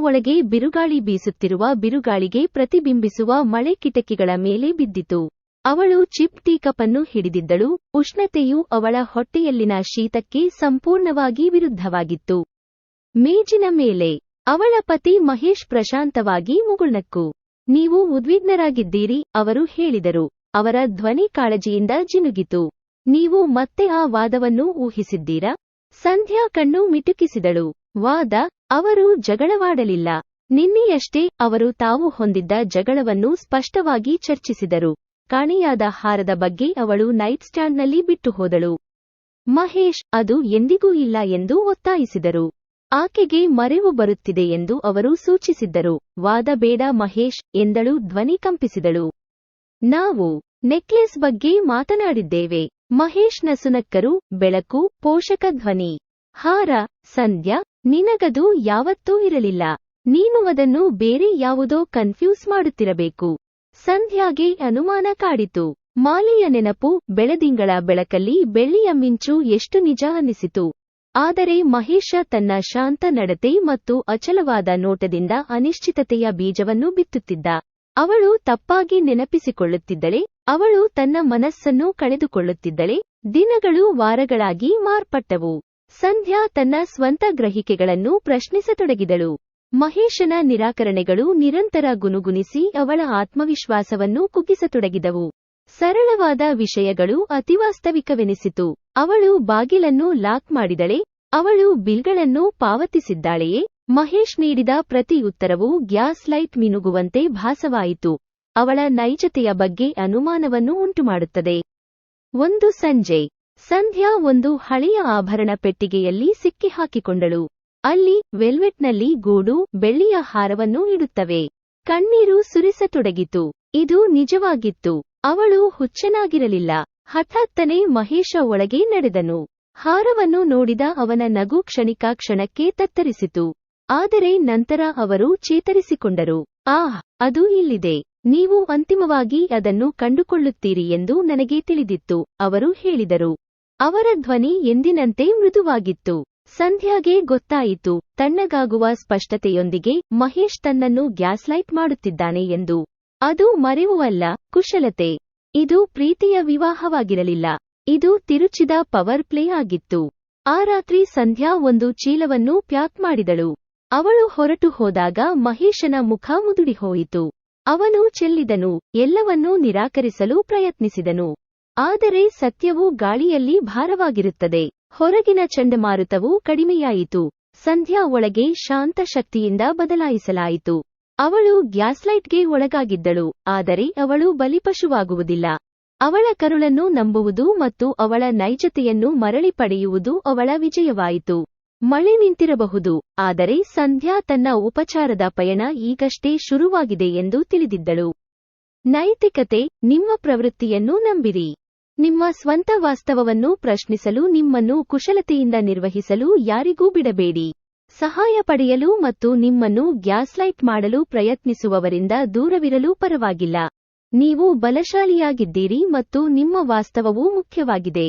ಒಳಗೆ ಬಿರುಗಾಳಿ ಬೀಸುತ್ತಿರುವ ಬಿರುಗಾಳಿಗೆ ಪ್ರತಿಬಿಂಬಿಸುವ ಮಳೆ ಕಿಟಕಿಗಳ ಮೇಲೆ ಬಿದ್ದಿತು. ಅವಳು ಚಿಪ್ ಟೀ ಕಪ್ಪನ್ನು ಹಿಡಿದಿದ್ದಳು. ಉಷ್ಣತೆಯು ಅವಳ ಹೊಟ್ಟೆಯಲ್ಲಿನ ಶೀತಕ್ಕೆ ಸಂಪೂರ್ಣವಾಗಿ ವಿರುದ್ಧವಾಗಿತ್ತು. ಮೇಜಿನ ಮೇಲೆ, ಅವಳ ಪತಿ ಮಹೇಶ್ ಪ್ರಶಾಂತವಾಗಿ ಮುಗುಳ್ನಕ್ಕು. ನೀವು ಉದ್ವಿಗ್ನರಾಗಿದ್ದೀರಿ, ಅವರು ಹೇಳಿದರು. ಅವರ ಧ್ವನಿ ಕಾಳಜಿಯಿಂದ ಜಿನುಗಿತು. ನೀವು ಮತ್ತೆ ಆ ವಾದವನ್ನು ಊಹಿಸಿದ್ದೀರಾ? ಸಂಧ್ಯಾ ಕಣ್ಣು ಮಿಟುಕಿಸಿದಳು. ವಾದ? ಅವರು ಜಗಳವಾಡಲಿಲ್ಲ. ನಿನ್ನೆಯಷ್ಟೇ ಅವರು ತಾವು ಹೊಂದಿದ್ದ ಜಗಳವನ್ನು ಸ್ಪಷ್ಟವಾಗಿ ಚರ್ಚಿಸಿದರು. ಕಾಣೆಯಾದ ಹಾರದ ಬಗ್ಗೆ ಅವಳು ನೈಟ್ ಸ್ಟ್ಯಾಂಡ್ನಲ್ಲಿ ಬಿಟ್ಟು ಹೋದಳು ಮಹೇಶ್, ಅದು ಎಂದಿಗೂ ಇಲ್ಲ ಎಂದು ಒತ್ತಾಯಿಸಿದರು. ಆಕೆಗೆ ಮರೆವು ಬರುತ್ತಿದೆ ಎಂದು ಅವರು ಸೂಚಿಸಿದ್ದರು. ವಾದ ಬೇಡ ಮಹೇಶ್, ಎಂದಳು ಧ್ವನಿ ಕಂಪಿಸಿದಳು. ನಾವು ನೆಕ್ಲೆಸ್ ಬಗ್ಗೆ ಮಾತನಾಡಿದ್ದೇವೆ. ಮಹೇಶ್ ನಸುನಕ್ಕರು, ಬೆಳಕು, ಪೋಷಕ ಧ್ವನಿ. ಹಾರ, ಸಂಧ್ಯಾ, ನಿನಗದು ಯಾವತ್ತೂ ಇರಲಿಲ್ಲ. ನೀನು ಅದನ್ನು ಬೇರೆ ಯಾವುದೋ ಕನ್ಫ್ಯೂಸ್ ಮಾಡುತ್ತಿರಬೇಕು. ಸಂಧ್ಯಾಗೆ ಅನುಮಾನ ಕಾಡಿತು. ಮಾಲೆಯ ನೆನಪು ಬೆಳದಿಂಗಳ ಬೆಳಕಲ್ಲಿ ಬೆಳ್ಳಿಯ ಮಿಂಚು ಎಷ್ಟು ನಿಜ ಅನ್ನಿಸಿತು ಆದರೆ ಮಹೇಶ ತನ್ನ ಶಾಂತ ನಡತೆ ಮತ್ತು ಅಚಲವಾದ ನೋಟದಿಂದ ಅನಿಶ್ಚಿತತೆಯ ಬೀಜವನ್ನು ಬಿತ್ತುತ್ತಿದ್ದ. ಅವಳು ತಪ್ಪಾಗಿ ನೆನಪಿಸಿಕೊಳ್ಳುತ್ತಿದ್ದಳೆ, ಅವಳು ತನ್ನ ಮನಸ್ಸನ್ನು ಕಳೆದುಕೊಳ್ಳುತ್ತಿದ್ದಳೆ, ದಿನಗಳು ವಾರಗಳಾಗಿ ಮಾರ್ಪಟ್ಟವು. ಸಂಧ್ಯಾ ತನ್ನ ಸ್ವಂತ ಗ್ರಹಿಕೆಗಳನ್ನು ಪ್ರಶ್ನಿಸತೊಡಗಿದಳು. ಮಹೇಶನ ನಿರಾಕರಣೆಗಳು ನಿರಂತರ ಗುನುಗುನಿಸಿ ಅವಳ ಆತ್ಮವಿಶ್ವಾಸವನ್ನು ಕುಗ್ಗಿಸತೊಡಗಿದವು. ಸರಳವಾದ ವಿಷಯಗಳು ಅತಿವಾಸ್ತವಿಕವೆನಿಸಿತು. ಅವಳು ಬಾಗಿಲನ್ನು ಲಾಕ್ ಮಾಡಿದಳೆ. ಅವಳು ಬಿಲ್ಗಳನ್ನು ಪಾವತಿಸಿದ್ದಾಳೆಯೇ? ಮಹೇಶ್ ನೀಡಿದ ಪ್ರತಿ ಉತ್ತರವೂ ಗ್ಯಾಸ್ ಲೈಟ್ ಮಿನುಗುವಂತೆ ಭಾಸವಾಯಿತು. ಅವಳ ನೈಜತೆಯ ಬಗ್ಗೆ ಅನುಮಾನವನ್ನು ಉಂಟುಮಾಡುತ್ತದೆ. ಒಂದು ಸಂಜೆ. ಸಂಧ್ಯಾ ಒಂದು ಹಳೆಯ ಆಭರಣ ಪೆಟ್ಟಿಗೆಯಲ್ಲಿ ಸಿಕ್ಕಿಹಾಕಿಕೊಂಡಳು. ಅಲ್ಲಿ ವೆಲ್ವೆಟ್ನಲ್ಲಿ ಗೂಡು, ಬೆಳ್ಳಿಯ ಹಾರವನ್ನು ಇಡುತ್ತವೆ. ಕಣ್ಣೀರು ಸುರಿಸತೊಡಗಿತು. ಇದು ನಿಜವಾಗಿತ್ತು. ಅವಳು ಹುಚ್ಚನಾಗಿರಲಿಲ್ಲ. ಹಠಾತ್ತನೆ ಮಹೇಶ ಒಳಗೆ ನಡೆದನು. ಹಾರವನ್ನು ನೋಡಿದ ಅವನ ನಗು ಕ್ಷಣಿಕಾ ಕ್ಷಣಕ್ಕೆ ತತ್ತರಿಸಿತು. ಆದರೆ ನಂತರ ಅವರು ಚೇತರಿಸಿಕೊಂಡರು. ಆಹ್, ಅದು ಇಲ್ಲಿದೆ. ನೀವು ಅಂತಿಮವಾಗಿ ಅದನ್ನು ಕಂಡುಕೊಳ್ಳುತ್ತೀರಿ ಎಂದು ನನಗೆ ತಿಳಿದಿತ್ತು, ಅವರು ಹೇಳಿದರು. ಅವರ ಧ್ವನಿ ಎಂದಿನಂತೆ ಮೃದುವಾಗಿತ್ತು. ಸಂಧ್ಯಾಗೆ ಗೊತ್ತಾಯಿತು, ತಣ್ಣಗಾಗುವ ಸ್ಪಷ್ಟತೆಯೊಂದಿಗೆ ಮಹೇಶ್ ತನ್ನನ್ನು ಗ್ಯಾಸ್ಲೈಟ್ ಮಾಡುತ್ತಿದ್ದಾನೆ ಎಂದು. ಅದು ಮರೆವುವಲ್ಲ ಕುಶಲತೆ. ಇದು ಪ್ರೀತಿಯ ವಿವಾಹವಾಗಿರಲಿಲ್ಲ. ಇದು ತಿರುಚಿದ ಪವರ್ ಪ್ಲೇ ಆಗಿತ್ತು. ಆ ರಾತ್ರಿ ಸಂಧ್ಯಾ ಒಂದು ಚೀಲವನ್ನು ಪ್ಯಾಕ್ ಮಾಡಿದಳು. ಅವಳು ಹೊರಟು ಹೋದಾಗ ಮಹೇಶನ ಮುಖ ಮುದುಡಿಹೋಯಿತು ಅವನು ಚೆಲ್ಲಿದನು, ಎಲ್ಲವನ್ನೂ ನಿರಾಕರಿಸಲು ಪ್ರಯತ್ನಿಸಿದನು. ಆದರೆ ಸತ್ಯವು ಗಾಳಿಯಲ್ಲಿ ಭಾರವಾಗಿರುತ್ತದೆ. ಹೊರಗಿನ ಚಂಡಮಾರುತವು ಕಡಿಮೆಯಾಯಿತು. ಸಂಧ್ಯಾ ಒಳಗೆ ಶಾಂತ ಶಕ್ತಿಯಿಂದ ಬದಲಾಯಿಸಲಾಯಿತು. ಅವಳು ಗ್ಯಾಸ್ಲೈಟ್ಗೆ ಒಳಗಾಗಿದ್ದಳು, ಆದರೆ ಅವಳು ಬಲಿಪಶುವಾಗುವುದಿಲ್ಲ. ಅವಳ ಕರುಳನ್ನು ನಂಬುವುದು ಮತ್ತು ಅವಳ ನೈಜತೆಯನ್ನು ಮರಳಿ ಪಡೆಯುವುದು ಅವಳ ವಿಜಯವಾಯಿತು. ಮಳೆ ನಿಂತಿರಬಹುದು, ಆದರೆ ಸಂಧ್ಯಾ ತನ್ನ ಉಪಚಾರದ ಪಯಣ ಈಗಷ್ಟೇ ಶುರುವಾಗಿದೆ ಎಂದು ತಿಳಿದಿದ್ದಳು. ನೈತಿಕತೆ, ನಿಮ್ಮ ಪ್ರವೃತ್ತಿಯನ್ನು ನಂಬಿರಿ. ನಿಮ್ಮ ಸ್ವಂತ ವಾಸ್ತವವನ್ನು ಪ್ರಶ್ನಿಸಲು ನಿಮ್ಮನ್ನು ಕುಶಲತೆಯಿಂದ ನಿರ್ವಹಿಸಲು ಯಾರಿಗೂ ಬಿಡಬೇಡಿ. ಸಹಾಯ ಪಡೆಯಲು ಮತ್ತು ನಿಮ್ಮನ್ನು ಗ್ಯಾಸ್ಲೈಟ್ ಮಾಡಲು ಪ್ರಯತ್ನಿಸುವವರಿಂದ ದೂರವಿರಲು ಪರವಾಗಿಲ್ಲ. ನೀವು ಬಲಶಾಲಿಯಾಗಿದ್ದೀರಿ ಮತ್ತು ನಿಮ್ಮ ವಾಸ್ತವವೂ ಮುಖ್ಯವಾಗಿದೆ.